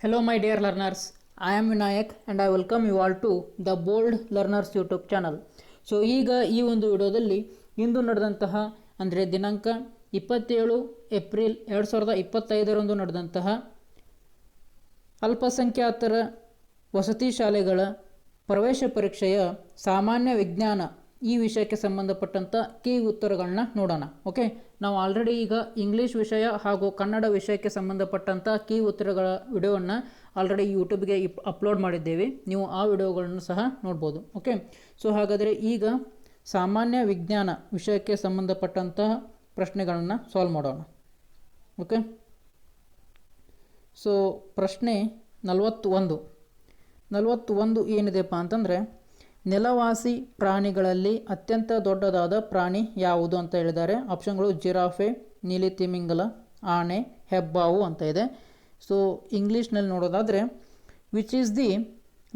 Hello, my dear learners. I am Vinayak and I welcome you all to the Bold Learners YouTube channel so ಈಗ ಈ ಒಂದು ವಿಡಿಯೋದಲ್ಲಿ ಇಂದು ನಡೆದಂತಹ ಅಂದರೆ ದಿನಾಂಕ ಇಪ್ಪತ್ತೇಳು ಏಪ್ರಿಲ್ ಎರಡು ಸಾವಿರದ ಇಪ್ಪತ್ತೈದರಂದು ನಡೆದಂತಹ ಅಲ್ಪಸಂಖ್ಯಾತರ ವಸತಿ ಶಾಲೆಗಳ ಪ್ರವೇಶ ಪರೀಕ್ಷೆಯ ಸಾಮಾನ್ಯ ವಿಜ್ಞಾನ ಈ ವಿಷಯಕ್ಕೆ ಸಂಬಂಧಪಟ್ಟಂಥ ಕೀ ಉತ್ತರಗಳನ್ನ ನೋಡೋಣ, ಓಕೆ? ನಾವು ಆಲ್ರೆಡಿ ಈಗ ಇಂಗ್ಲೀಷ್ ವಿಷಯ ಹಾಗೂ ಕನ್ನಡ ವಿಷಯಕ್ಕೆ ಸಂಬಂಧಪಟ್ಟಂಥ ಕೀ ಉತ್ತರಗಳ ವಿಡಿಯೋವನ್ನು ಆಲ್ರೆಡಿ ಯೂಟ್ಯೂಬ್ಗೆ ಇಪ್ ಅಪ್ಲೋಡ್ ಮಾಡಿದ್ದೇವೆ. ನೀವು ಆ ವಿಡಿಯೋಗಳನ್ನು ಸಹ ನೋಡ್ಬೋದು, ಓಕೆ? ಸೊ ಹಾಗಾದರೆ ಈಗ ಸಾಮಾನ್ಯ ವಿಜ್ಞಾನ ವಿಷಯಕ್ಕೆ ಸಂಬಂಧಪಟ್ಟಂತಹ ಪ್ರಶ್ನೆಗಳನ್ನು ಸಾಲ್ವ್ ಮಾಡೋಣ, ಓಕೆ? ಸೊ ಪ್ರಶ್ನೆ ನಲವತ್ತೊಂದು. ನಲವತ್ತೊಂದು ಏನಿದೆಪ್ಪ ಅಂತಂದರೆ ನೆಲವಾಸಿ ಪ್ರಾಣಿಗಳಲ್ಲಿ ಅತ್ಯಂತ ದೊಡ್ಡದಾದ ಪ್ರಾಣಿ ಯಾವುದು ಅಂತ ಹೇಳಿದ್ದಾರೆ ಆಪ್ಷನ್ಗಳು ಜಿರಾಫೆ ನೀಲಿ ತಿಮಿಂಗಲ ಆನೆ, ಹೆಬ್ಬಾವು ಅಂತ ಇದೆ. ಸೊ ಇಂಗ್ಲೀಷ್ನಲ್ಲಿ ನೋಡೋದಾದರೆ which is the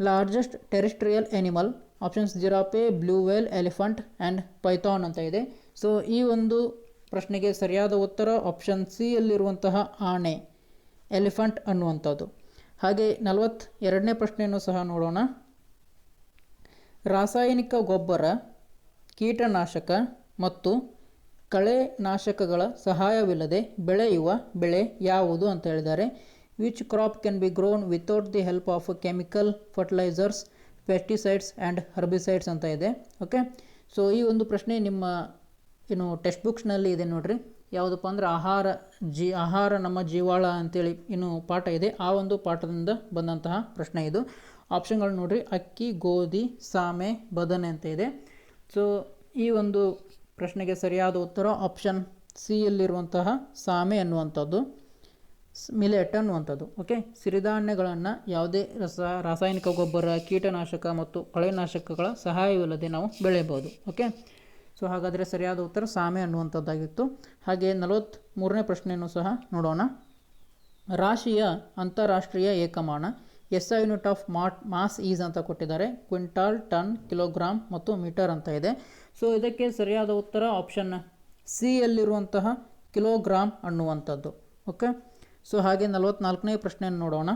largest terrestrial animal options giraffe, blue whale, elephant and python ಅಂತ ಇದೆ. ಸೊ ಈ ಒಂದು ಪ್ರಶ್ನೆಗೆ ಸರಿಯಾದ ಉತ್ತರ ಆಪ್ಷನ್ ಸಿ ಯಲ್ಲಿರುವಂತಹ ಆನೆ, ಎಲಿಫೆಂಟ್ ಅನ್ನುವಂಥದ್ದು. ಹಾಗೆ ನಲವತ್ತೆರಡನೇ ಪ್ರಶ್ನೆಯನ್ನು ಸಹ ನೋಡೋಣ. ರಾಸಾಯನಿಕ ಗೊಬ್ಬರ, ಕೀಟನಾಶಕ ಮತ್ತು ಕಳೆನಾಶಕಗಳ ಸಹಾಯವಿಲ್ಲದೆ ಬೆಳೆಯುವ ಬೆಳೆ ಯಾವುದು ಅಂತ ಹೇಳಿದ್ದಾರೆ. Which crop can be grown without the help of chemical fertilizers pesticides and herbicides ಅಂತ ಇದೆ. ಓಕೆ ಸೊ ಈ ಒಂದು ಪ್ರಶ್ನೆ ನಿಮ್ಮ, ಏನು ಟೆಕ್ಸ್ಟ್ ಬುಕ್ಸ್ನಲ್ಲಿ ಇದೆ ನೋಡಿರಿ. ಯಾವುದಪ್ಪ ಅಂದರೆ ಆಹಾರ ಜಿ, ಆಹಾರ ನಮ್ಮ ಜೀವಾಳ ಅಂತೇಳಿ ಏನು ಪಾಠ ಇದೆ. ಆ ಒಂದು ಪಾಠದಿಂದ ಬಂದಂತಹ ಪ್ರಶ್ನೆ ಇದು. ಆಪ್ಷನ್ಗಳು ನೋಡಿರಿ. ಅಕ್ಕಿ, ಗೋಧಿ, ಸಾಮೆ, ಬದನೆ ಅಂತ ಇದೆ. ಸೊ ಈ ಒಂದು ಪ್ರಶ್ನೆಗೆ ಸರಿಯಾದ ಉತ್ತರ ಆಪ್ಷನ್ ಸಿ ಯಲ್ಲಿರುವಂತಹ ಸಾಮೆ ಅನ್ನುವಂಥದ್ದು ಮಿಲೆಟ್ ಅನ್ನುವಂಥದ್ದು ಓಕೆ ಸಿರಿಧಾನ್ಯಗಳನ್ನು ಯಾವುದೇ ರಸ, ರಾಸಾಯನಿಕ ಗೊಬ್ಬರ, ಕೀಟನಾಶಕ ಮತ್ತು ಕಳೆನಾಶಕಗಳ ಸಹಾಯವಿಲ್ಲದೆ ನಾವು ಬೆಳೆಯಬಹುದು. ಓಕೆ ಸೊ ಹಾಗಾದರೆ ಸರಿಯಾದ ಉತ್ತರ ಸಾಮೆ ಅನ್ನುವಂಥದ್ದಾಗಿತ್ತು ಹಾಗೆ ನಲವತ್ತ್ಮೂರನೇ ಪ್ರಶ್ನೆಯನ್ನು ಸಹ ನೋಡೋಣ. ರಾಶಿಯ ಅಂತಾರಾಷ್ಟ್ರೀಯ ಏಕಮಾನ. S I unit of mat, mass is ಅಂತ ಕೊಟ್ಟಿದ್ದಾರೆ. ಕ್ವಿಂಟಾಲ್ ಟನ್ ಕಿಲೋಗ್ರಾಮ್ ಮತ್ತು ಮೀಟರ್ ಅಂತ ಇದೆ. ಸೊ, ಇದಕ್ಕೆ ಸರಿಯಾದ ಉತ್ತರ ಆಪ್ಷನ್ ಸಿ ಯಲ್ಲಿರುವಂತಹ ಕಿಲೋಗ್ರಾಮ್ ಅನ್ನುವಂಥದ್ದು. ಓಕೆ? ಸೊ, ಹಾಗೆ ನಲವತ್ನಾಲ್ಕನೇ ಪ್ರಶ್ನೆಯನ್ನು ನೋಡೋಣ.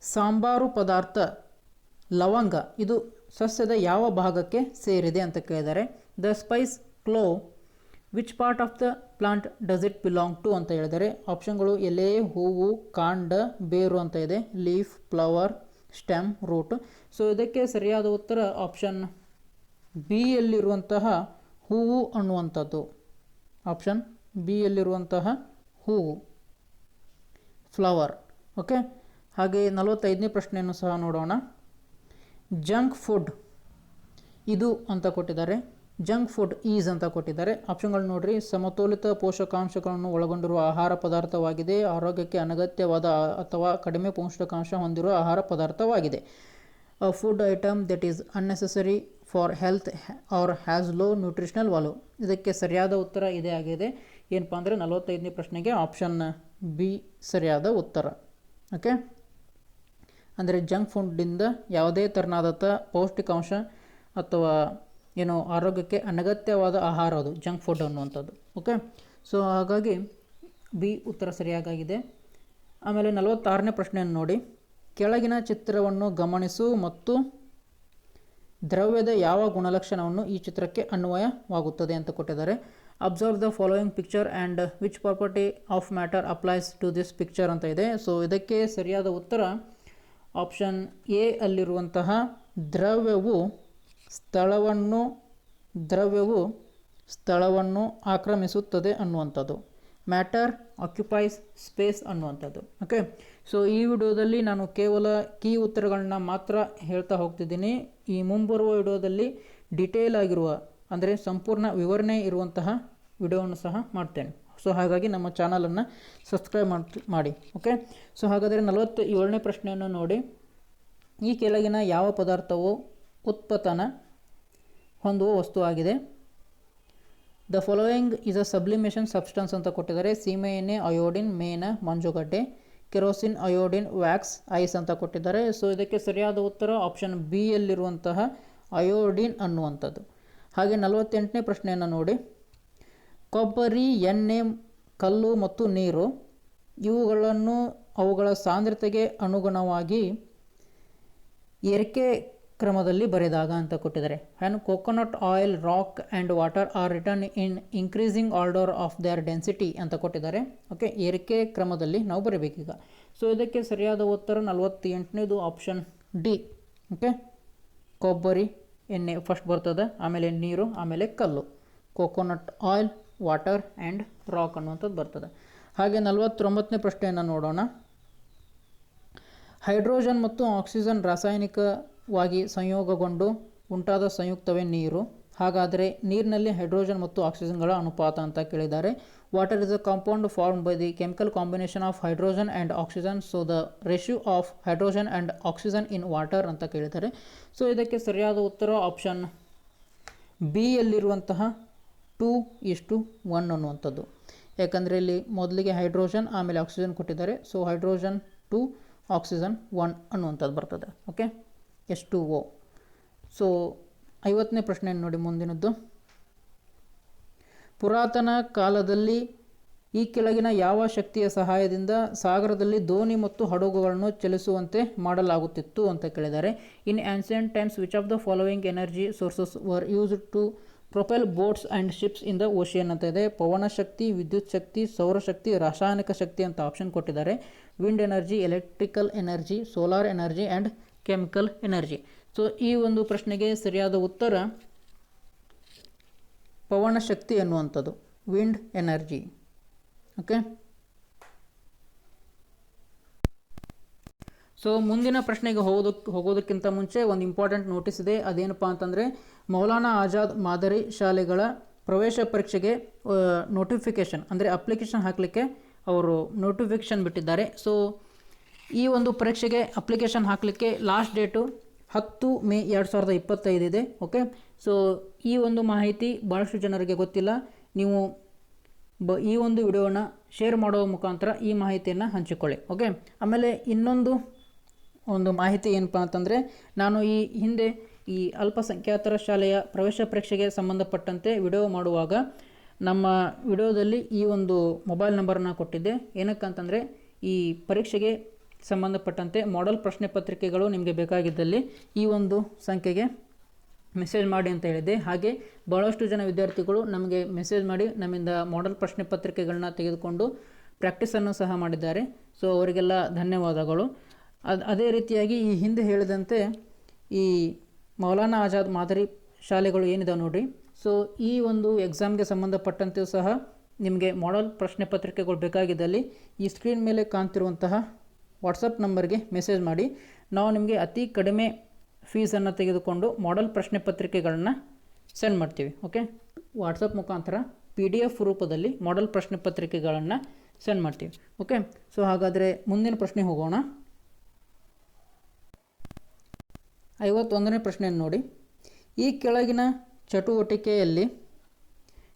ಸಾಂಬಾರು ಪದಾರ್ಥ ಲವಂಗ, ಇದು ಸಸ್ಯದ ಯಾವ ಭಾಗಕ್ಕೆ ಸೇರಿದೆ ಅಂತ ಕೇಳಿದ್ದಾರೆ. The spice clove which part of the plant does it belong to ಅಂತ ಹೇಳಿದರೆ ಆಪ್ಷನ್ಗಳು ಎಲೆ, ಹೂವು, ಕಾಂಡ, ಬೇರು ಅಂತ ಇದೆ. Leaf flower stem root so ಇದಕ್ಕೆ ಸರಿಯಾದ ಉತ್ತರ ಆಪ್ಷನ್ ಬಿ ಯಲ್ಲಿರುವಂತಹ ಹೂವು ಅನ್ನುವಂಥದ್ದು. ಆಪ್ಷನ್ ಬಿ ಯಲ್ಲಿರುವಂತಹ ಹೂವು. ಫ್ಲವರ್ ಓಕೆ ಹಾಗೆ ನಲವತ್ತೈದನೇ ಪ್ರಶ್ನೆಯನ್ನು ಸಹ ನೋಡೋಣ. ಜಂಕ್ ಫುಡ್ ಇದು ಅಂತ ಕೊಟ್ಟಿದ್ದಾರೆ. ಜಂಕ್ ಫುಡ್ ಈಸ್ ಅಂತ ಕೊಟ್ಟಿದ್ದಾರೆ. ಆಪ್ಷನ್ಗಳು ನೋಡ್ರಿ. ಸಮತೋಲಿತ ಪೋಷಕಾಂಶಗಳನ್ನು ಒಳಗೊಂಡಿರುವ ಆಹಾರ ಪದಾರ್ಥವಾಗಿದೆ. ಆರೋಗ್ಯಕ್ಕೆ ಅನಗತ್ಯವಾದ ಅಥವಾ ಕಡಿಮೆ ಪೌಷ್ಟಿಕಾಂಶ ಹೊಂದಿರುವ ಆಹಾರ ಪದಾರ್ಥವಾಗಿದೆ. Food item that is unnecessary for health or has low nutritional value ಇದಕ್ಕೆ ಸರಿಯಾದ ಉತ್ತರ ಇದೇ ಆಗಿದೆ. ಏನಪ್ಪ ಅಂದರೆ ನಲವತ್ತೈದನೇ ಪ್ರಶ್ನೆಗೆ ಆಪ್ಷನ್ ಬಿ ಸರಿಯಾದ ಉತ್ತರ. ಓಕೆ ಅಂದರೆ ಜಂಕ್ ಫುಡ್ಡಿಂದ ಯಾವುದೇ ಥರನಾದಂಥ ಪೌಷ್ಟಿಕಾಂಶ ಅಥವಾ ಏನು ಆರೋಗ್ಯಕ್ಕೆ ಅನಗತ್ಯವಾದ ಆಹಾರ ಅದು ಜಂಕ್ ಫುಡ್ ಅನ್ನುವಂಥದ್ದು. ಓಕೆ ಸೊ ಹಾಗಾಗಿ ಬಿ ಉತ್ತರ ಸರಿಯಾಗಿದೆ ಆಮೇಲೆ ನಲವತ್ತಾರನೇ ಪ್ರಶ್ನೆಯನ್ನು ನೋಡಿ. ಕೆಳಗಿನ ಚಿತ್ರವನ್ನು ಗಮನಿಸು ಮತ್ತು ದ್ರವ್ಯದ ಯಾವ ಗುಣಲಕ್ಷಣವನ್ನು ಈ ಚಿತ್ರಕ್ಕೆ ಅನ್ವಯವಾಗುತ್ತದೆ ಅಂತ ಕೊಟ್ಟಿದ್ದಾರೆ. Observe the following picture and which property of matter applies to this picture ಅಂತ ಇದೆ. ಸೊ ಇದಕ್ಕೆ ಸರಿಯಾದ ಉತ್ತರ ಆಪ್ಷನ್ ಎ ಅಲ್ಲಿರುವಂತಹ ದ್ರವ್ಯವು ಸ್ಥಳವನ್ನು, ದ್ರವ್ಯವು ಸ್ಥಳವನ್ನು ಆಕ್ರಮಿಸುತ್ತದೆ ಅನ್ನುವಂಥದ್ದು. ಮ್ಯಾಟರ್ ಆಕ್ಯುಪೈಸ್ ಸ್ಪೇಸ್ ಅನ್ನುವಂಥದ್ದು. ಓಕೆ ಸೊ ಈ ವಿಡಿಯೋದಲ್ಲಿ ನಾನು ಕೇವಲ ಕೀ ಉತ್ತರಗಳನ್ನ ಮಾತ್ರ ಹೇಳ್ತಾ ಹೋಗ್ತಿದ್ದೀನಿ. ಈ ಮುಂಬರುವ ವಿಡಿಯೋದಲ್ಲಿ ಡಿಟೇಲ್ ಆಗಿರುವ, ಅಂದರೆ ಸಂಪೂರ್ಣ ವಿವರಣೆ ಇರುವಂತಹ ವಿಡಿಯೋವನ್ನು ಸಹ ಮಾಡ್ತೇನೆ. ಸೊ ಹಾಗಾಗಿ ನಮ್ಮ ಚಾನಲನ್ನು ಸಬ್ಸ್ಕ್ರೈಬ್ ಮಾಡಿ. ಓಕೆ ಸೊ ಹಾಗಾದರೆ ನಲವತ್ತು ಏಳನೇ ಪ್ರಶ್ನೆಯನ್ನು ನೋಡಿ. ಈ ಕೆಳಗಿನ ಯಾವ ಪದಾರ್ಥವು ಉತ್ಪತನ ಹೊಂದುವ ವಸ್ತುವಾಗಿದೆ the following is a sublimation substance ಅಂತ ಕೊಟ್ಟಿದ್ದಾರೆ. ಸೀಮೆ ಎಣ್ಣೆ ಅಯೋಡಿನ್ ಮೇನ ಮಂಜುಗಡ್ಡೆ ಕೆರೋಸಿನ್ ಅಯೋಡಿನ್ ವ್ಯಾಕ್ಸ್ ಐಸ್ ಅಂತ ಕೊಟ್ಟಿದ್ದಾರೆ. ಸೊ ಇದಕ್ಕೆ ಸರಿಯಾದ ಉತ್ತರ ಆಪ್ಷನ್ ಬಿ ಯಲ್ಲಿರುವಂತಹ ಅಯೋಡಿನ್ ಅನ್ನುವಂಥದ್ದು. ಹಾಗೆ ನಲವತ್ತೆಂಟನೇ ಪ್ರಶ್ನೆಯನ್ನು ನೋಡಿ. ಕೊಬ್ಬರಿ, ಎಣ್ಣೆ, ಕಲ್ಲು ಮತ್ತು ನೀರು ಇವುಗಳನ್ನು ಅವುಗಳ ಸಾಂದ್ರತೆಗೆ ಅನುಗುಣವಾಗಿ ಏರಿಕೆ ಕ್ರಮದಲ್ಲಿ ಬರೆದಾಗ ಅಂತ ಕೊಟ್ಟಿದ್ದಾರೆ. And coconut oil rock and water are written in increasing order of their density ಅಂತ ಕೊಟ್ಟಿದ್ದಾರೆ. ಓಕೆ ಏರಿಕೆ ಕ್ರಮದಲ್ಲಿ ನಾವು ಬರೀಬೇಕೀಗ. ಸೊ ಇದಕ್ಕೆ ಸರಿಯಾದ ಉತ್ತರ ನಲವತ್ತೆಂಟನೇದು ಆಪ್ಷನ್ ಡಿ ಓಕೆ ಕೊಬ್ಬರಿ, ಎಣ್ಣೆ ಫಸ್ಟ್ ಬರ್ತದೆ, ಆಮೇಲೆ ನೀರು, ಆಮೇಲೆ ಕಲ್ಲು. Coconut oil water and rock ಅನ್ನುವಂಥದ್ದು ಬರ್ತದೆ. ಹಾಗೆ ನಲವತ್ತೊಂಬತ್ತನೇ ಪ್ರಶ್ನೆಯನ್ನು ನೋಡೋಣ. ಹೈಡ್ರೋಜನ್ ಮತ್ತು ಆಕ್ಸಿಜನ್ ರಾಸಾಯನಿಕವಾಗಿ ಸಂಯೋಗಗೊಂಡು ಉಂಟಾದ ಸಂಯುಕ್ತವೇ ನೀರು. ಹಾಗಾದರೆ ನೀರಿನಲ್ಲಿ ಹೈಡ್ರೋಜನ್ ಮತ್ತು ಆಕ್ಸಿಜನ್ಗಳ ಅನುಪಾತ ಅಂತ ಕೇಳಿದ್ದಾರೆ. Water is a compound form by the chemical combination of hydrogen and oxygen so the ratio of hydrogen and oxygen in water ಅಂತ ಕೇಳಿದ್ದಾರೆ. ಸೊ ಇದಕ್ಕೆ ಸರಿಯಾದ ಉತ್ತರ ಆಪ್ಷನ್ ಬಿ ಯಲ್ಲಿರುವಂತಹ ಟೂ ಇಷ್ಟು ಒನ್ ಅನ್ನುವಂಥದ್ದು. ಯಾಕಂದರೆ ಇಲ್ಲಿ ಮೊದಲಿಗೆ ಹೈಡ್ರೋಜನ್, ಆಮೇಲೆ ಆಕ್ಸಿಜನ್ ಕೊಟ್ಟಿದ್ದಾರೆ. So hydrogen to oxygen one ಅನ್ನುವಂಥದ್ದು ಬರ್ತದೆ. Okay S two O so ಐವತ್ತನೇ ಪ್ರಶ್ನೆ ನೋಡಿ ಮುಂದಿನದ್ದು. ಪುರಾತನ ಕಾಲದಲ್ಲಿ ಈ ಕೆಳಗಿನ ಯಾವ ಶಕ್ತಿಯ ಸಹಾಯದಿಂದ ಸಾಗರದಲ್ಲಿ ದೋಣಿ ಮತ್ತು ಹಡಗುಗಳನ್ನು ಚಲಿಸುವಂತೆ ಮಾಡಲಾಗುತ್ತಿತ್ತು ಅಂತ ಕೇಳಿದ್ದಾರೆ. In ancient times which of the following energy sources were used to propel boats and ships in the ocean ಅಂತ ಇದೆ. ಪವನ ಶಕ್ತಿ, ವಿದ್ಯುತ್ ಶಕ್ತಿ ಸೌರಶಕ್ತಿ ರಾಸಾಯನಿಕ ಶಕ್ತಿ ಅಂತ ಆಪ್ಷನ್ ಕೊಟ್ಟಿದ್ದಾರೆ. Wind energy electrical energy solar energy and chemical energy so ಈ ಒಂದು ಪ್ರಶ್ನೆಗೆ ಸರಿಯಾದ ಉತ್ತರ ಪವನ ಶಕ್ತಿ ಎನ್ನುವಂಥದ್ದು ವಿಂಡ್ ಎನರ್ಜಿ ಓಕೆ ಸೊ ಮುಂದಿನ ಪ್ರಶ್ನೆಗೆ ಹೋಗೋದಕ್ಕೆ ಹೋಗೋದಕ್ಕಿಂತ ಮುಂಚೆ ಒಂದು ಇಂಪಾರ್ಟೆಂಟ್ ನೋಟಿಸ್ ಇದೆ. ಅದೇನಪ್ಪ ಅಂತಂದರೆ, ಮೌಲಾನಾ ಆಜಾದ್ ಮಾದರಿ ಶಾಲೆಗಳ ಪ್ರವೇಶ ಪರೀಕ್ಷೆಗೆ ನೋಟಿಫಿಕೇಷನ್ ಅಂದರೆ ಅಪ್ಲಿಕೇಶನ್ ಹಾಕಲಿಕ್ಕೆ ಅವರು ನೋಟಿಫಿಕೇಷನ್ ಬಿಟ್ಟಿದ್ದಾರೆ. ಸೊ ಈ ಒಂದು ಪರೀಕ್ಷೆಗೆ ಅಪ್ಲಿಕೇಶನ್ ಹಾಕಲಿಕ್ಕೆ ಲಾಸ್ಟ್ ಡೇಟು ಹತ್ತು ಮೇ ಎರಡು ಸಾವಿರದ ಇಪ್ಪತ್ತೈದಿದೆ ಓಕೆ ಸೊ ಈ ಒಂದು ಮಾಹಿತಿ ಭಾಳಷ್ಟು ಜನರಿಗೆ ಗೊತ್ತಿಲ್ಲ. ನೀವು ಬ, ಈ ಒಂದು ವಿಡಿಯೋನ ಶೇರ್ ಮಾಡೋ ಮುಖಾಂತರ ಈ ಮಾಹಿತಿಯನ್ನು ಹಂಚಿಕೊಳ್ಳಿ ಓಕೆ ಆಮೇಲೆ ಇನ್ನೊಂದು ಒಂದು ಮಾಹಿತಿ ಏನಪ್ಪ ಅಂತಂದರೆ, ನಾನು ಈ ಹಿಂದೆ ಈ ಅಲ್ಪಸಂಖ್ಯಾತರ ಶಾಲೆಯ ಪ್ರವೇಶ ಪರೀಕ್ಷೆಗೆ ಸಂಬಂಧಪಟ್ಟಂತೆ ವಿಡಿಯೋ ಮಾಡುವಾಗ ನಮ್ಮ ವಿಡಿಯೋದಲ್ಲಿ ಈ ಒಂದು ಮೊಬೈಲ್ ನಂಬರನ್ನು ಕೊಟ್ಟಿದ್ದೆ. ಏನಕ್ಕಂತಂದರೆ, ಈ ಪರೀಕ್ಷೆಗೆ ಸಂಬಂಧಪಟ್ಟಂತೆ ಮಾಡೆಲ್ ಪ್ರಶ್ನೆ ಪತ್ರಿಕೆಗಳು ನಿಮಗೆ ಬೇಕಾಗಿದ್ದಲ್ಲಿ ಈ ಒಂದು ಸಂಖ್ಯೆಗೆ ಮೆಸೇಜ್ ಮಾಡಿ ಅಂತ ಹೇಳಿದೆ ಹಾಗೆ ಭಾಳಷ್ಟು ಜನ ವಿದ್ಯಾರ್ಥಿಗಳು ನಮಗೆ ಮೆಸೇಜ್ ಮಾಡಿ ನಮ್ಮಿಂದ ಮಾಡೆಲ್ ಪ್ರಶ್ನೆ ಪತ್ರಿಕೆಗಳನ್ನ ತೆಗೆದುಕೊಂಡು ಪ್ರಾಕ್ಟೀಸನ್ನು ಸಹ ಮಾಡಿದ್ದಾರೆ. ಸೊ ಅವರಿಗೆಲ್ಲ ಧನ್ಯವಾದಗಳು. ಅದು, ಅದೇ ರೀತಿಯಾಗಿ ಈ ಹಿಂದೆ ಹೇಳಿದಂತೆ ಈ ಮೌಲಾನಾ ಆಜಾದ್ ಮಾದರಿ ಶಾಲೆಗಳು ಏನಿದಾವೆ ನೋಡಿ ಸೊ ಈ ಒಂದು ಎಕ್ಸಾಮ್ಗೆ ಸಂಬಂಧಪಟ್ಟಂತೆಯೂ ಸಹ ನಿಮಗೆ ಮಾಡೆಲ್ ಪ್ರಶ್ನೆ ಪತ್ರಿಕೆಗಳು ಬೇಕಾಗಿದ್ದಲ್ಲಿ ಈ ಸ್ಕ್ರೀನ್ ಮೇಲೆ ಕಾಣ್ತಿರುವಂತಹ ವಾಟ್ಸಪ್ ನಂಬರ್ಗೆ ಮೆಸೇಜ್ ಮಾಡಿ. ನಾವು ನಿಮಗೆ ಅತಿ ಕಡಿಮೆ ಫೀಸನ್ನು ತೆಗೆದುಕೊಂಡು ಮಾಡೆಲ್ ಪ್ರಶ್ನೆ ಪತ್ರಿಕೆಗಳನ್ನು ಸೆಂಡ್ ಮಾಡ್ತೀವಿ, ಓಕೆ? ವಾಟ್ಸಪ್ ಮುಖಾಂತರ ಪಿ ಡಿ ಎಫ್ ರೂಪದಲ್ಲಿ ಮಾಡೆಲ್ ಪ್ರಶ್ನೆ ಪತ್ರಿಕೆಗಳನ್ನು ಸೆಂಡ್ ಮಾಡ್ತೀವಿ, ಓಕೆ? ಸೊ, ಹಾಗಾದರೆ ಮುಂದಿನ ಪ್ರಶ್ನೆ ಹೋಗೋಣ. ಐವತ್ತೊಂದನೇ ಪ್ರಶ್ನೆಯನ್ನು ನೋಡಿ. ಈ ಕೆಳಗಿನ ಚಟುವಟಿಕೆಯಲ್ಲಿ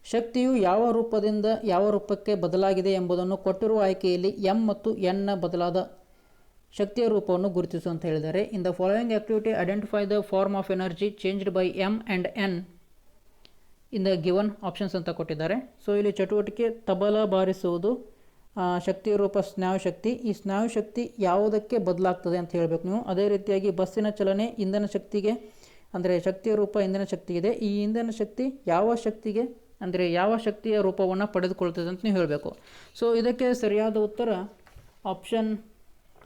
ಶಕ್ತಿಯು ಯಾವ ರೂಪದಿಂದ ಯಾವ ರೂಪಕ್ಕೆ ಬದಲಾಗಿದೆ ಎಂಬುದನ್ನು ಕೊಟ್ಟಿರುವ ಆಯ್ಕೆಯಲ್ಲಿ ಎಂ ಮತ್ತು ಎನ್ನ ಬದಲಾದ ಶಕ್ತಿಯ ರೂಪವನ್ನು ಗುರುತಿಸು ಅಂತ ಹೇಳಿದ್ದಾರೆ. In the following activity identify the form of energy changed by M and N in the given options ಅಂತ ಕೊಟ್ಟಿದ್ದಾರೆ. ಸೊ ಇಲ್ಲಿ ಚಟುವಟಿಕೆ ತಬಲ ಬಾರಿಸುವುದು ಶಕ್ತಿಯ ರೂಪ, ಸ್ನಾಯು ಶಕ್ತಿ. ಈ ಸ್ನಾಯು ಶಕ್ತಿ ಯಾವುದಕ್ಕೆ ಬದಲಾಗ್ತದೆ ಅಂತ ಹೇಳಬೇಕು ನೀವು. ಅದೇ ರೀತಿಯಾಗಿ ಬಸ್ಸಿನ ಚಲನೆ ಇಂಧನ ಶಕ್ತಿಗೆ, ಅಂದರೆ ಶಕ್ತಿಯ ರೂಪ ಇಂಧನ ಇದೆ ಈ ಇಂಧನ ಶಕ್ತಿ ಯಾವ ಶಕ್ತಿಗೆ, ಅಂದರೆ ಯಾವ ಶಕ್ತಿಯ ರೂಪವನ್ನು ಪಡೆದುಕೊಳ್ತದೆ ಅಂತ ನೀವು ಹೇಳಬೇಕು. ಸೊ ಇದಕ್ಕೆ ಸರಿಯಾದ ಉತ್ತರ ಆಪ್ಷನ್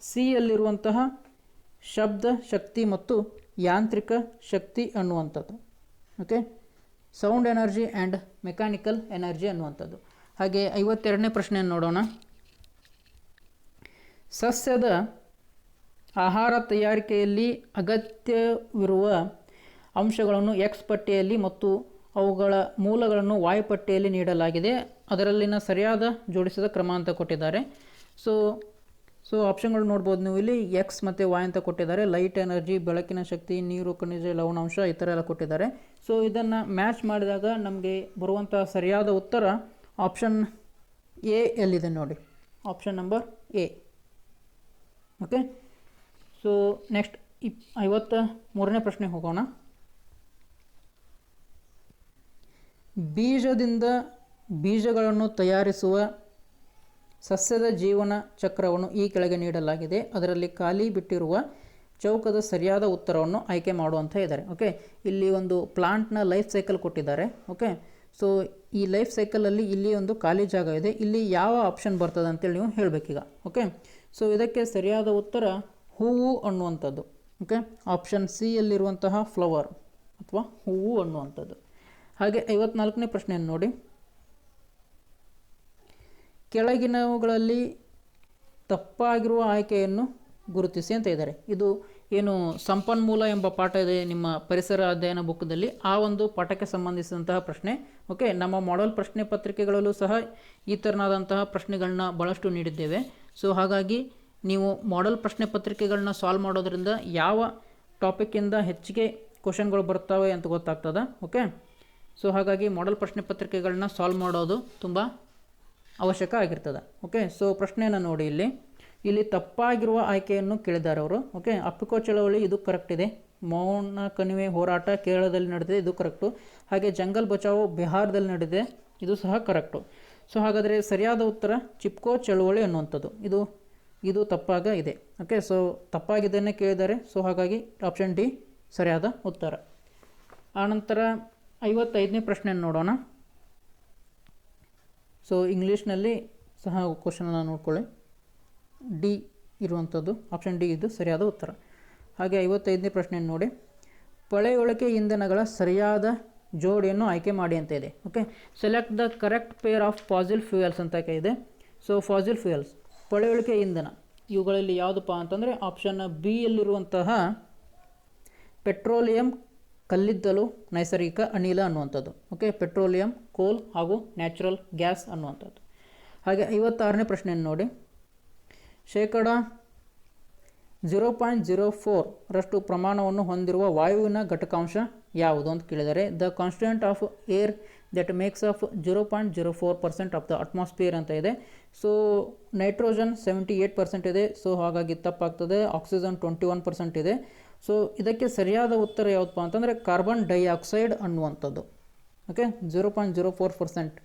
ಸಿ ಯಲ್ಲಿರುವಂತಹ ಶಬ್ದ ಶಕ್ತಿ ಮತ್ತು ಯಾಂತ್ರಿಕ ಶಕ್ತಿ ಅನ್ನುವಂಥದ್ದು. Okay sound energy and mechanical energy ಅನ್ನುವಂಥದ್ದು. ಹಾಗೆ ಐವತ್ತೆರಡನೇ ಪ್ರಶ್ನೆಯನ್ನು ನೋಡೋಣ. ಸಸ್ಯದ ಆಹಾರ ತಯಾರಿಕೆಯಲ್ಲಿ ಅಗತ್ಯವಿರುವ ಅಂಶಗಳನ್ನು ಎಕ್ಸ್ ಪಟ್ಟಿಯಲ್ಲಿ ಮತ್ತು ಅವುಗಳ ಮೂಲಗಳನ್ನು ವಾಯುಪಟ್ಟಿಯಲ್ಲಿ ನೀಡಲಾಗಿದೆ. ಅದರಲ್ಲಿನ ಸರಿಯಾದ ಜೋಡಿಸಿದ ಕ್ರಮ ಅಂತ ಕೊಟ್ಟಿದ್ದಾರೆ. ಸೊ ಸೊ ಆಪ್ಷನ್ಗಳು ನೋಡ್ಬೋದು ನೀವು ಇಲ್ಲಿ ಎಕ್ಸ್ ಮತ್ತು ವಾಯ್ ಅಂತ ಕೊಟ್ಟಿದ್ದಾರೆ. ಲೈಟ್ ಎನರ್ಜಿ ಬೆಳಕಿನ ಶಕ್ತಿ, ನೀರು, ಖನಿಜ, ಲವಣಾಂಶ ಈ ಥರ ಎಲ್ಲ ಕೊಟ್ಟಿದ್ದಾರೆ. ಸೊ ಇದನ್ನು ಮ್ಯಾಚ್ ಮಾಡಿದಾಗ ನಮಗೆ ಬರುವಂಥ ಸರಿಯಾದ ಉತ್ತರ ಆಪ್ಷನ್ ಎ ಎಲ್ಲಿದೆ ನೋಡಿ. Option number A okay so next ಇಪ್, ಐವತ್ತ ಮೂರನೇ ಪ್ರಶ್ನೆ ಹೋಗೋಣ. ಬೀಜದಿಂದ ಬೀಜಗಳನ್ನು ತಯಾರಿಸುವ ಸಸ್ಯದ ಜೀವನ ಚಕ್ರವನ್ನು ಈ ಕೆಳಗೆ ನೀಡಲಾಗಿದೆ. ಅದರಲ್ಲಿ ಖಾಲಿ ಬಿಟ್ಟಿರುವ ಚೌಕದ ಸರಿಯಾದ ಉತ್ತರವನ್ನು ಆಯ್ಕೆ ಮಾಡುವಂತ ಇದ್ದಾರೆ. ಓಕೆ? ಇಲ್ಲಿ ಒಂದು ಪ್ಲಾಂಟ್ನ ಲೈಫ್ ಸೈಕಲ್ ಕೊಟ್ಟಿದ್ದಾರೆ. ಓಕೆ? ಸೊ ಈ ಲೈಫ್ ಸೈಕಲಲ್ಲಿ ಇಲ್ಲಿ ಒಂದು ಖಾಲಿ ಜಾಗ ಇದೆ. ಇಲ್ಲಿ ಯಾವ ಆಪ್ಷನ್ ಬರ್ತದೆ ಅಂತೇಳಿ ನೀವು ಹೇಳಬೇಕೀಗ. ಓಕೆ? ಸೊ ಇದಕ್ಕೆ ಸರಿಯಾದ ಉತ್ತರ ಹೂವು ಅನ್ನುವಂಥದ್ದು. ಓಕೆ? ಆಪ್ಷನ್ ಸಿ ಯಲ್ಲಿರುವಂತಹ ಫ್ಲವರ್ ಅಥವಾ ಹೂವು ಅನ್ನುವಂಥದ್ದು. ಹಾಗೆ ಐವತ್ನಾಲ್ಕನೇ ಪ್ರಶ್ನೆಯನ್ನು ನೋಡಿ. ಕೆಳಗಿನವುಗಳಲ್ಲಿ ತಪ್ಪಾಗಿರುವ ಆಯ್ಕೆಯನ್ನು ಗುರುತಿಸಿ ಅಂತ ಇದ್ದಾರೆ. ಇದು ಏನು ಸಂಪನ್ಮೂಲ ಎಂಬ ಪಾಠ ಇದೆ ನಿಮ್ಮ ಪರಿಸರ ಅಧ್ಯಯನ ಬುಕ್ದಲ್ಲಿ ಆ ಒಂದು ಪಾಠಕ್ಕೆ ಸಂಬಂಧಿಸಿದಂತಹ ಪ್ರಶ್ನೆ. ಓಕೆ, ನಮ್ಮ ಮಾಡೆಲ್ ಪ್ರಶ್ನೆ ಪತ್ರಿಕೆಗಳಲ್ಲೂ ಸಹ ಈ ಥರನಾದಂತಹ ಪ್ರಶ್ನೆಗಳನ್ನ ಭಾಳಷ್ಟು ನೀಡಿದ್ದೇವೆ. ಸೊ, ಹಾಗಾಗಿ ನೀವು ಮಾಡೆಲ್ ಪ್ರಶ್ನೆ ಪತ್ರಿಕೆಗಳನ್ನ ಸಾಲ್ವ್ ಮಾಡೋದರಿಂದ ಯಾವ ಟಾಪಿಕ್ಕಿಂದ ಹೆಚ್ಚಿಗೆ ಕ್ವಶನ್ಗಳು ಬರ್ತಾವೆ ಅಂತ ಗೊತ್ತಾಗ್ತದೆ? ಓಕೆ? ಸೊ, ಹಾಗಾಗಿ ಮಾಡೆಲ್ ಪ್ರಶ್ನೆ ಪತ್ರಿಕೆಗಳನ್ನ ಸಾಲ್ವ್ ಮಾಡೋದು ತುಂಬ ಅವಶ್ಯಕ ಆಗಿರ್ತದೆ ಓಕೆ ಸೊ ಪ್ರಶ್ನೆಯನ್ನು ನೋಡಿ ಇಲ್ಲಿ. ಇಲ್ಲಿ ತಪ್ಪಾಗಿರುವ ಆಯ್ಕೆಯನ್ನು ಕೇಳಿದ್ದಾರೆ ಅವರು. ಓಕೆ ಅಪ್ಪಿಕೋ ಚಳವಳಿ ಇದು ಕರೆಕ್ಟ್ ಇದೆ. ಮೌನ ಕಣಿವೆ ಹೋರಾಟ ಕೇರಳದಲ್ಲಿ ನಡೆದಿದೆ, ಇದು ಕರೆಕ್ಟು ಹಾಗೆ ಜಂಗಲ್ ಬಚಾವೋ ಬಿಹಾರದಲ್ಲಿ ನಡೆದಿದೆ, ಇದು ಸಹ ಕರೆಕ್ಟು ಸೊ ಹಾಗಾದರೆ ಸರಿಯಾದ ಉತ್ತರ ಚಿಪ್ಕೋ ಚಳುವಳಿ ಅನ್ನುವಂಥದ್ದು. ಇದು ಇದು ತಪ್ಪಾಗ ಇದೆ. ಓಕೆ ಸೊ ತಪ್ಪಾಗಿದ್ದನ್ನೇ ಕೇಳಿದ್ದಾರೆ. ಸೊ ಹಾಗಾಗಿ ಆಪ್ಷನ್ ಡಿ ಸರಿಯಾದ ಉತ್ತರ. ಆನಂತರ ಐವತ್ತೈದನೇ ಪ್ರಶ್ನೆಯನ್ನು ನೋಡೋಣ. ಸೊ ಇಂಗ್ಲೀಷ್ನಲ್ಲಿ ಸಹ ಕ್ವಶನನ್ನು ನೋಡ್ಕೊಳ್ಳಿ. ಡಿ ಇರುವಂಥದ್ದು ಆಪ್ಷನ್ ಡಿ ಇದು ಸರಿಯಾದ ಉತ್ತರ. ಹಾಗೆ ಐವತ್ತೈದನೇ ಪ್ರಶ್ನೆಯನ್ನು ನೋಡಿ. ಪಳೆಯೊಳಕೆ ಇಂಧನಗಳ ಸರಿಯಾದ ಜೋಡಿಯನ್ನು ಆಯ್ಕೆ ಮಾಡಿ ಅಂತ ಇದೆ. Okay select the correct pair of fossil fuels ಅಂತ ಇದೆ. ಸೊ ಫಾಸಿಲ್ ಫ್ಯೂಯಲ್ಸ್ ಪಳೆಯೊಳಕೆ ಇಂಧನ, ಇವುಗಳಲ್ಲಿ ಯಾವುದಪ್ಪ ಅಂತಂದರೆ ಆಪ್ಷನ್ ಬಿ ಯಲ್ಲಿರುವಂತಹ ಪೆಟ್ರೋಲಿಯಂ ಕಲ್ಲಿದ್ದಲು ನೈಸರ್ಗಿಕ ಅನಿಲ ಅನ್ನುವಂಥದ್ದು. ಓಕೆ ಪೆಟ್ರೋಲಿಯಂ ಕೋಲ್ ಹಾಗೂ ನ್ಯಾಚುರಲ್ ಗ್ಯಾಸ್ ಅನ್ನುವಂಥದ್ದು. ಹಾಗೆ ಐವತ್ತಾರನೇ ಪ್ರಶ್ನೆಯನ್ನು ನೋಡಿ. ಶೇಕಡ ಜೀರೋ ಪಾಯಿಂಟ್ ಜೀರೋ ಫೋರ್ರಷ್ಟು ಪ್ರಮಾಣವನ್ನು ಹೊಂದಿರುವ ವಾಯುವಿನ ಘಟಕಾಂಶ ಯಾವುದು ಅಂತ ಕೇಳಿದರೆ the constant of air that makes of zero point zero four percent of the atmosphere ಅಂತ ಇದೆ. So nitrogen seventy eight percent ಇದೆ. ಸೊ ಹಾಗಾಗಿ ತಪ್ಪಾಗ್ತದೆ. ಆಕ್ಸಿಜನ್ ಟ್ವೆಂಟಿ ಒನ್ ಪರ್ಸೆಂಟ್ ಇದೆ. ಸೊ ಇದಕ್ಕೆ ಸರಿಯಾದ ಉತ್ತರ ಯಾವುದಪ್ಪ ಅಂತಂದರೆ ಕಾರ್ಬನ್ ಡೈಆಕ್ಸೈಡ್ ಅನ್ನುವಂಥದ್ದು. Okay zero point zero four percent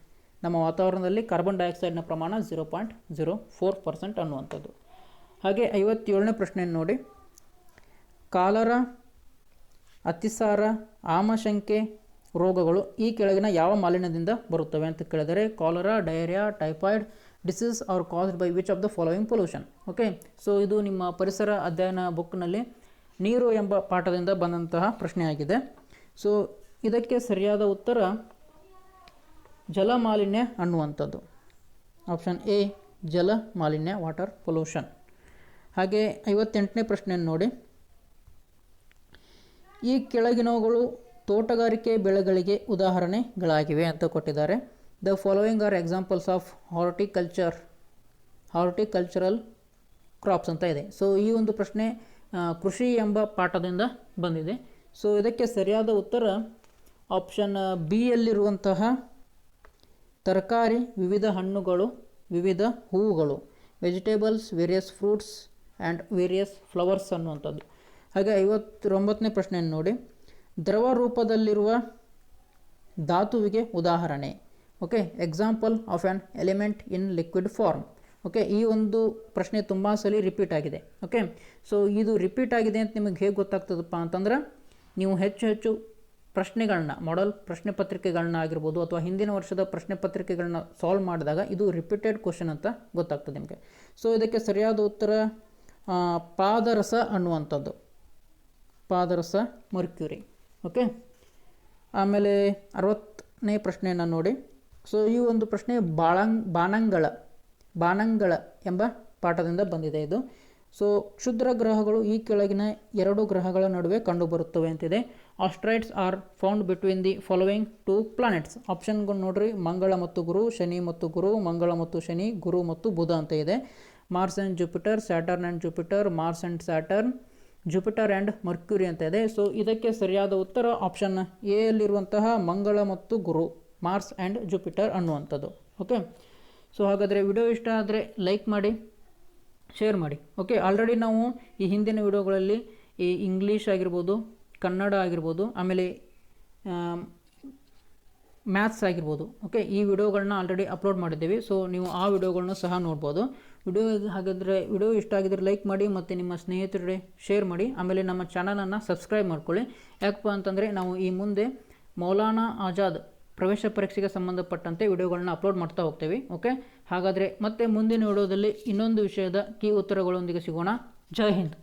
ನಮ್ಮ ವಾತಾವರಣದಲ್ಲಿ ಕಾರ್ಬನ್ ಡೈಆಕ್ಸೈಡ್ನ ಪ್ರಮಾಣ zero point zero four percent ಅನ್ನುವಂಥದ್ದು. ಹಾಗೆ ಐವತ್ತೇಳನೇ ಪ್ರಶ್ನೆಯನ್ನು ನೋಡಿ. ಕಾಲರ, ಅತಿಸಾರ, ಆಮಶಂಕೆ ರೋಗಗಳು ಈ ಕೆಳಗಿನ ಯಾವ ಮಾಲಿನ್ಯದಿಂದ ಬರುತ್ತವೆ ಅಂತ ಕೇಳಿದರೆ cholera, diarrhoea, typhoid disease are caused by which of the following pollution okay so ಇದು ನಿಮ್ಮ ಪರಿಸರ ಅಧ್ಯಯನ ಬುಕ್ನಲ್ಲಿ ನೀರು ಎಂಬ ಪಾಠದಿಂದ ಬಂದಂತಹ ಪ್ರಶ್ನೆಯಾಗಿದೆ. ಸೊ ಇದಕ್ಕೆ ಸರಿಯಾದ ಉತ್ತರ ಜಲ ಮಾಲಿನ್ಯ ಅನ್ನುವಂಥದ್ದು. ಆಪ್ಷನ್ ಎ ಜಲ ಮಾಲಿನ್ಯ ವಾಟರ್ ಪೊಲ್ಯೂಷನ್ ಹಾಗೆ ಐವತ್ತೆಂಟನೇ ಪ್ರಶ್ನೆಯನ್ನು ನೋಡಿ. ಈ ಕೆಳಗಿನವುಗಳು ತೋಟಗಾರಿಕೆ ಬೆಳೆಗಳಿಗೆ ಉದಾಹರಣೆಗಳಾಗಿವೆ ಅಂತ ಕೊಟ್ಟಿದ್ದಾರೆ. The following are examples of horticulture horticultural crops ಅಂತ ಇದೆ. ಸೊ ಈ ಒಂದು ಪ್ರಶ್ನೆ ಕೃಷಿ ಎಂಬ ಪಾಠದಿಂದ ಬಂದಿದೆ. ಸೊ ಇದಕ್ಕೆ ಸರಿಯಾದ ಉತ್ತರ ಆಪ್ಷನ್ ಬಿ ಯಲ್ಲಿರುವಂತಹ ತರಕಾರಿ, ವಿವಿಧ ಹಣ್ಣುಗಳು, ವಿವಿಧ ಹೂವುಗಳು vegetables various fruits and various flowers ಅನ್ನುವಂಥದ್ದು. ಹಾಗೆ ಐವತ್ತೊಂಬತ್ತನೇ ಪ್ರಶ್ನೆಯನ್ನು ನೋಡಿ. ದ್ರವ ರೂಪದಲ್ಲಿರುವ ಧಾತುವಿಗೆ ಉದಾಹರಣೆ. Okay example of an element in liquid form okay ಈ ಒಂದು ಪ್ರಶ್ನೆ ತುಂಬ ಸಲ ರಿಪೀಟ್ ಆಗಿದೆ. ಓಕೆ ಸೊ ಇದು ರಿಪೀಟ್ ಆಗಿದೆ ಅಂತ ನಿಮಗೆ ಹೇಗೆ ಗೊತ್ತಾಗ್ತದಪ್ಪ ಅಂತಂದ್ರೆ, ನೀವು ಹೆಚ್ಚು ಹೆಚ್ಚು ಪ್ರಶ್ನೆಗಳನ್ನ ಮಾಡಲ್ ಪ್ರಶ್ನೆ ಪತ್ರಿಕೆಗಳನ್ನ ಆಗಿರ್ಬೋದು ಅಥವಾ ಹಿಂದಿನ ವರ್ಷದ ಪ್ರಶ್ನೆ ಪತ್ರಿಕೆಗಳನ್ನ ಸಾಲ್ವ್ ಮಾಡಿದಾಗ ಇದು ರಿಪೀಟೆಡ್ ಕ್ವಶನ್ ಅಂತ ಗೊತ್ತಾಗ್ತದೆ ನಿಮಗೆ. ಸೊ ಇದಕ್ಕೆ ಸರಿಯಾದ ಉತ್ತರ ಪಾದರಸ ಅನ್ನುವಂಥದ್ದು. ಪಾದರಸ ಮರ್ಕ್ಯೂರಿ. ಓಕೆ ಆಮೇಲೆ ಅರವತ್ತನೇ ಪ್ರಶ್ನೆಯನ್ನು ನೋಡಿ. ಸೊ ಈ ಒಂದು ಪ್ರಶ್ನೆ ಬಾಳಂಗ್ ಬಾನಂಗಳ ಬಾನಂಗಳ ಎಂಬ ಪಾಠದಿಂದ ಬಂದಿದೆ ಇದು. ಸೊ ಕ್ಷುದ್ರ ಗ್ರಹಗಳು ಈ ಕೆಳಗಿನ ಎರಡು ಗ್ರಹಗಳ ನಡುವೆ ಕಂಡುಬರುತ್ತವೆ ಅಂತಿದೆ. Asteroids are found between the following two planets ಆಪ್ಷನ್ಗಳು ನೋಡ್ರಿ, ಮಂಗಳ ಮತ್ತು ಗುರು, ಶನಿ ಮತ್ತು ಗುರು, ಮಂಗಳ ಮತ್ತು ಶನಿ, ಗುರು ಮತ್ತು ಬುಧ ಅಂತ ಇದೆ. Mars and Jupiter Saturn and Jupiter Mars and Saturn Jupiter and Mercury ಅಂತ ಇದೆ. ಸೊ ಇದಕ್ಕೆ ಸರಿಯಾದ ಉತ್ತರ ಆಪ್ಷನ್ ಎ ಮಂಗಳ ಮತ್ತು ಗುರು ಮಾರ್ಸ್ ಆ್ಯಂಡ್ ಜುಪಿಟರ್ ಅನ್ನುವಂಥದ್ದು. ಓಕೆ ಸೊ ಹಾಗಾದರೆ ವಿಡಿಯೋ ಇಷ್ಟ ಆದರೆ ಲೈಕ್ ಮಾಡಿ ಶೇರ್ ಮಾಡಿ. ಓಕೆ ಆಲ್ರೆಡಿ ನಾವು ಈ ಹಿಂದಿನ ವಿಡಿಯೋಗಳಲ್ಲಿ ಈ ಇಂಗ್ಲೀಷ್ ಆಗಿರ್ಬೋದು ಕನ್ನಡ ಆಗಿರ್ಬೋದು, ಆಮೇಲೆ ಮ್ಯಾಥ್ಸ್ ಆಗಿರ್ಬೋದು ಓಕೆ ಈ ವಿಡಿಯೋಗಳನ್ನ ಆಲ್ರೆಡಿ ಅಪ್ಲೋಡ್ ಮಾಡಿದ್ದೀವಿ. ಸೊ ನೀವು ಆ ವಿಡಿಯೋಗಳನ್ನ ಸಹ ನೋಡ್ಬೋದು. ವಿಡಿಯೋ ಹಾಗಾದರೆ ವಿಡಿಯೋ ಇಷ್ಟ ಆಗಿದ್ರೆ ಲೈಕ್ ಮಾಡಿ ಮತ್ತು ನಿಮ್ಮ ಸ್ನೇಹಿತರಿಗೆ ಶೇರ್ ಮಾಡಿ. ಆಮೇಲೆ ನಮ್ಮ ಚಾನಲನ್ನು ಸಬ್ಸ್ಕ್ರೈಬ್ ಮಾಡ್ಕೊಳ್ಳಿ. ಯಾಕಪ್ಪ ಅಂತಂದರೆ ನಾವು ಈ ಮುಂದೆ ಮೌಲಾನಾ ಆಜಾದ್ ಪ್ರವೇಶ ಪರೀಕ್ಷೆಗೆ ಸಂಬಂಧಪಟ್ಟಂತೆ ವಿಡಿಯೋಗಳನ್ನ ಅಪ್ಲೋಡ್ ಮಾಡ್ತಾ ಹೋಗ್ತೇವೆ ಓಕೆ ಹಾಗಾದರೆ ಮತ್ತೆ ಮುಂದಿನ ವಿಡಿಯೋದಲ್ಲಿ ಇನ್ನೊಂದು ವಿಷಯದ ಕೀ ಉತ್ತರಗಳೊಂದಿಗೆ ಸಿಗೋಣ. ಜೈ ಹಿಂದ್.